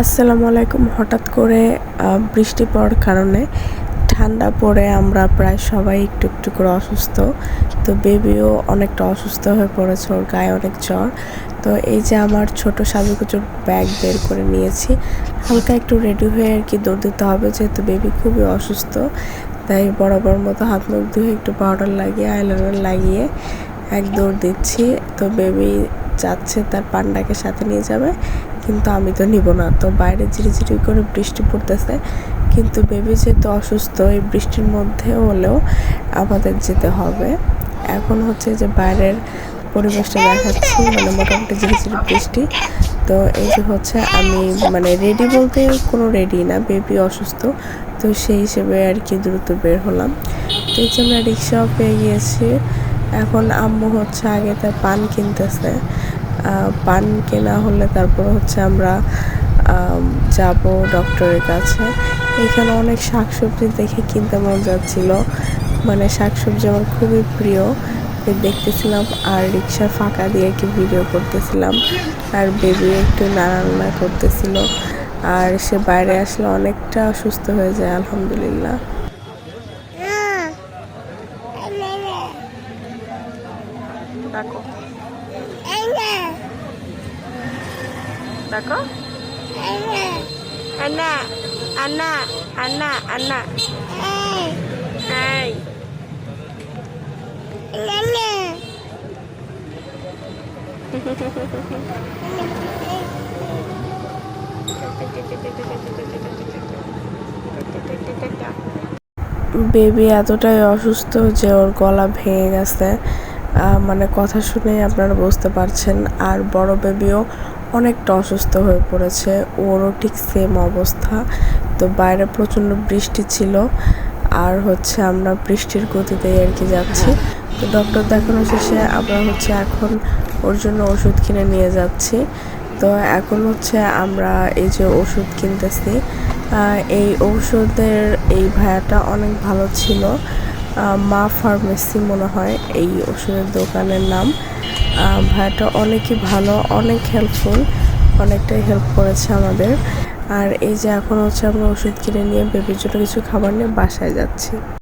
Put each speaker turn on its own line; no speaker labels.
আসসালামু আলাইকুম। হঠাৎ করে বৃষ্টি পড়ার কারণে ঠান্ডা পড়ে আমরা প্রায় সবাই একটু একটু করে অসুস্থ। তো বেবিও অনেকটা অসুস্থ হয়ে পড়েছে, ওর গায়ে অনেক জ্বর। তো এই যে আমার ছোট সাজুগুজুর ব্যাগ বের করে নিয়েছি, হালকা একটু রেডি হয়ে আর কি দৌড় দিতে হবে, যেহেতু বেবি খুবই অসুস্থ। তাই বরাবর মতো হাত মুখ ধুয়ে একটু পাউডার লাগিয়ে আইলাইনার লাগিয়ে এক দৌড় দিচ্ছি। তো বেবি যাচ্ছে, তার পান্ডাকে সাথে নিয়ে যাবে। কিন্তু আমি তো নিব না। তো বাইরে ঝিরিঝিরি করে বৃষ্টি পড়তেছে। কিন্তু বেবি যেহেতু অসুস্থ, এই বৃষ্টির মধ্যে হলেও আমাদের যেতে হবে। এখন হচ্ছে যে বাইরের পরিবেশটা দেখাচ্ছি মানে মোটামুটি ঝিরিঝিরি বৃষ্টি। তো এই যে হচ্ছে আমি মানে রেডি বলতে কোনো রেডি না বেবি অসুস্থ। তো সেই হিসেবে আর কি দ্রুত বের হলাম। তো এই যে আমরা রিক্সাও পেয়ে গিয়েছি। এখন আম্মু হচ্ছে আগে তার পান কিনতেছে। পান কেনা হলে তারপর হচ্ছে আমরা যাব ডক্টরের কাছে। এখানে অনেক শাকসবজি দেখে কিনতে মন যাচ্ছিল। মানে শাকসবজি আমার খুবই প্রিয়। দেখতেছিলাম আর রিক্সা ফাঁকা দিয়ে কি ভিডিও করতেছিলাম। আর বেবি একটু নাড়ানা করতেছিল। আর সে বাইরে আসলে অনেকটা সুস্থ হয়ে যায়, আলহামদুলিল্লাহ।
রাখো রাখো আন্না আন্না আন্না আন্না এই।
বেবি এতটাই অসুস্থ যে ওর গলা ভেঙে গেছে। মানে কথা শুনে আপনারা বুঝতে পারছেন, আর বড় বেবিও অনেকটা অসুস্থ হয়ে পড়েছে, ওরও ঠিক সেম অবস্থা। তো বাইরে প্রচণ্ড বৃষ্টি ছিল, আর হচ্ছে আমরা বৃষ্টির গতিতেই আর কি যাচ্ছি। তো ডক্টর দেখানো শেষে আমরা হচ্ছে এখন ওর জন্য ওষুধ কিনে নিয়ে যাচ্ছি। তো এখন হচ্ছে আমরা এই যে ওষুধ কিনতেছি এই ঔষধের এই ভায়াটা অনেক ভালো ছিল। মা ফার্মেসি মনে হয়, এই ওষুধের দোকানের নাম। ভাইয়াটা অনেকই ভালো, অনেক হেল্পফুল অনেকটাই হেল্প করেছে আমাদের। আর এই যে এখন হচ্ছে আমরা ওষুধ কিনে নিয়ে বেবির জন্য কিছু খাবার নিয়ে বাসায় যাচ্ছি।